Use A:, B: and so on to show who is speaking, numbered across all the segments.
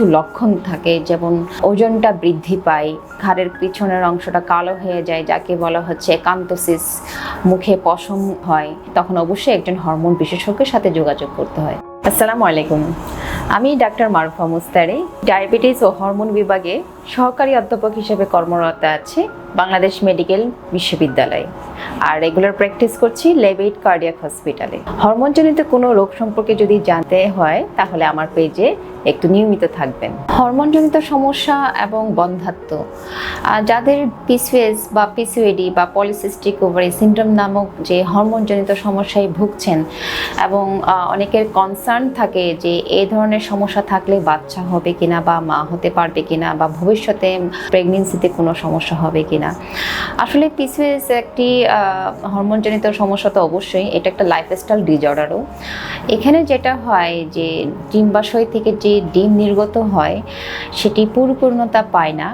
A: কিছু লক্ষণ থাকে, যেমন ওজনটা বৃদ্ধি পায়, ঘাড়ের পিছনের অংশটা কালো হয়ে যায়, যাকে বলা হচ্ছে একান্তসিস, মুখে পশম হয়, তখন অবশ্যই একজন হরমোন বিশেষজ্ঞের সাথে যোগাযোগ করতে হয়। আসসালামু আলাইকুম। আমি ডাক্তার মারুফা মুস্তারি, ডায়াবেটিস ও হরমোন বিভাগে সহকারী অধ্যাপক হিসেবে কর্মরত আছি, বাংলাদেশ মেডিকেল বিশ্ববিদ্যালয়ে। আর রেগুলার প্র্যাকটিস করছি লেবেট কার্ডিয়াক হসপিটালে হরমোনজনিত কোনো রোগ সম্পর্কে যদি জানতে হয়, তাহলে আমার পেজে একটু নিয়মিত থাকবেন। হরমোনজনিত সমস্যা এবং বন্ধাত্ম যাদের পিসিএস বা পিসিওএডি বা পলিসিস্টিক ওভারি সিন্ড্রোম নামক যে হরমোনজনিত সমস্যায় ভুগছেন এবং অনেকের কনসার্ন থাকে যে এই ধরনের সমস্যা থাকলে বাচ্চা হবে কিনা বা মা হতে পারবে কিনা বা ভবিষ্যতে প্রেগনেন্সিতে কোনো সমস্যা হবে কিনা। আসলে পিসিএস একটি হরমোনজনিত সমস্যা তো অবশ্যই, এটা একটা লাইফস্টাইল ডিজঅর্ডারও এখানে যেটা হয় যে, ডিম্বাশয় থেকে যে ডিম নির্গত হয়, সেটি পরিপূর্ণতা পায় না,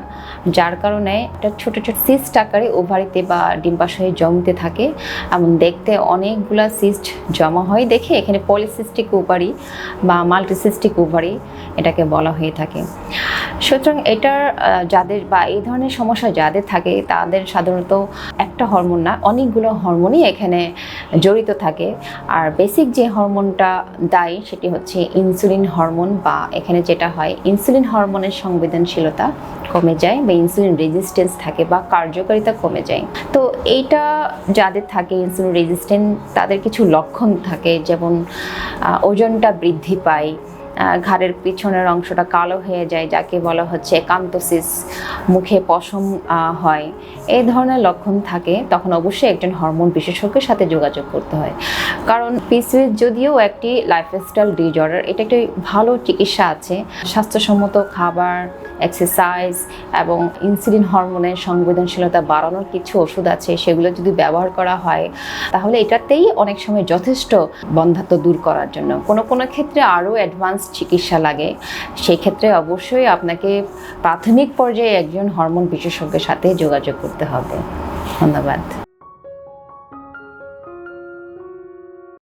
A: যার কারণে একটা ছোট ছোট সিস্ট আকারে ওভারিতে বা ডিম্বাশয়ে জমতে থাকে। এমন দেখতে অনেকগুলা সিস্ট জমা হয়। দেখে এখানে পলিসিস্টিক ওভারি বা মাল্টিসিস্টিক ওভারি এটাকে বলা হয়ে থাকে। সুতরাং এটার যাদের বা এই ধরনের সমস্যা যাদের থাকে, তাদের সাধারণত একটা হরমোন না, অনেকগুলো হরমোনই এখানে জড়িত থাকে। আর বেসিক যে হরমোনটা দায়ী, সেটি হচ্ছে ইনসুলিন হরমোন বা এখানে যেটা হয় ইনসুলিন হরমোনের সংবেদনশীলতা কমে যায় বা ইনসুলিন রেজিস্ট্যান্স থাকে বা কার্যকারিতা কমে যায়। তো এইটা যাদের থাকে ইনসুলিন রেজিস্ট্যান্ট তাদের কিছু লক্ষণ থাকে, যেমন ওজনটা বৃদ্ধি পায় ঘাড়ের পিছনের অংশটা কালো হয়ে যায়, যাকে বলা হচ্ছে একান্তসিস, মুখে পশম হয়। এই ধরনের লক্ষণ থাকে, তখন অবশ্যই একজন হরমোন বিশেষজ্ঞের সাথে যোগাযোগ করতে হয়। কারণ পিসিএস যদিও একটি লাইফস্টাইল ডিজর্ডার এটা একটি ভালো চিকিৎসা আছে। স্বাস্থ্যসম্মত খাবার এক্সারসাইজ এবং ইনসুলিন হরমোনের সংবেদনশীলতা বাড়ানোর কিছু ওষুধ আছে, সেগুলো যদি ব্যবহার করা হয়, তাহলে এটাতেই অনেক সময় যথেষ্ট বন্ধাত্ম দূর করার জন্য। কোনো কোনো ক্ষেত্রে আরও অ্যাডভান্স চিকিৎসা লাগে, সেই ক্ষেত্রে অবশ্যই আপনাকে প্রাথমিক পর্যায়ে একজন হরমোন বিশেষজ্ঞের সাথে যোগাযোগ করতে হবে। ধন্যবাদ।